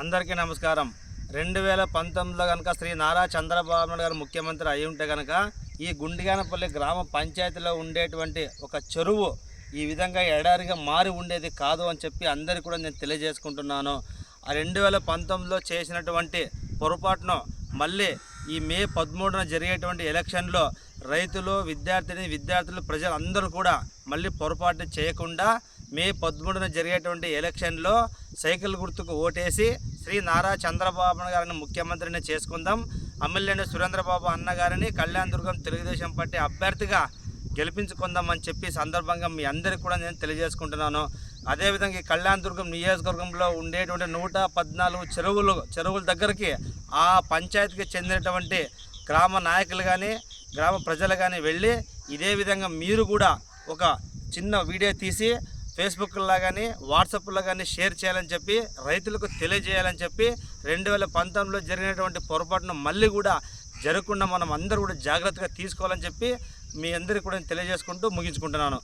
అందరికీ నమస్కారం. రెండు వేల పంతొమ్మిదిలో కనుక శ్రీ నారా చంద్రబాబు నాయుడు గారు ముఖ్యమంత్రి అయి ఉంటే కనుక ఈ గుండిగానపల్లి గ్రామ పంచాయతీలో ఉండేటువంటి ఒక చెరువు ఈ విధంగా ఎడారిగా మారి ఉండేది కాదు అని చెప్పి అందరికీ కూడా నేను తెలియజేసుకుంటున్నాను. ఆ రెండు వేల పంతొమ్మిదిలో చేసినటువంటి పొరపాటును మళ్ళీ ఈ మే పదమూడున జరిగేటువంటి ఎలక్షన్లో రైతులు విద్యార్థిని విద్యార్థులు ప్రజలు అందరూ కూడా మళ్ళీ పొరపాటు చేయకుండా మే పదమూడున జరిగేటువంటి ఎలక్షన్లో సైకిల్ గుర్తుకు ఓటేసి శ్రీ నారా చంద్రబాబు గారిని ముఖ్యమంత్రిని చేసుకుందాం. అమ్మిల్లేని సురేంద్రబాబు అన్నగారిని కళ్యాణ్ దుర్గం తెలుగుదేశం పార్టీ అభ్యర్థిగా గెలిపించుకుందామని చెప్పి సందర్భంగా మీ అందరికీ కూడా నేను తెలియజేసుకుంటున్నాను. అదేవిధంగా ఈ కళ్యాణ్ దుర్గం నియోజకవర్గంలో ఉండేటువంటి నూట పద్నాలుగు చెరువులు చెరువుల దగ్గరికి ఆ పంచాయతీకి చెందినటువంటి గ్రామ నాయకులు కానీ గ్రామ ప్రజలు కానీ వెళ్ళి ఇదే విధంగా మీరు కూడా ఒక చిన్న వీడియో తీసి ఫేస్బుక్లో కానీ వాట్సాప్లో కానీ షేర్ చేయాలని చెప్పి రైతులకు తెలియజేయాలని చెప్పి రెండు వేల పంతొమ్మిదిలో జరిగినటువంటి పొరపాటును మళ్ళీ కూడా జరగకుండా మనం అందరూ కూడా జాగ్రత్తగా తీసుకోవాలని చెప్పి మీ అందరికీ కూడా తెలియజేసుకుంటూ ముగించుకుంటున్నాను.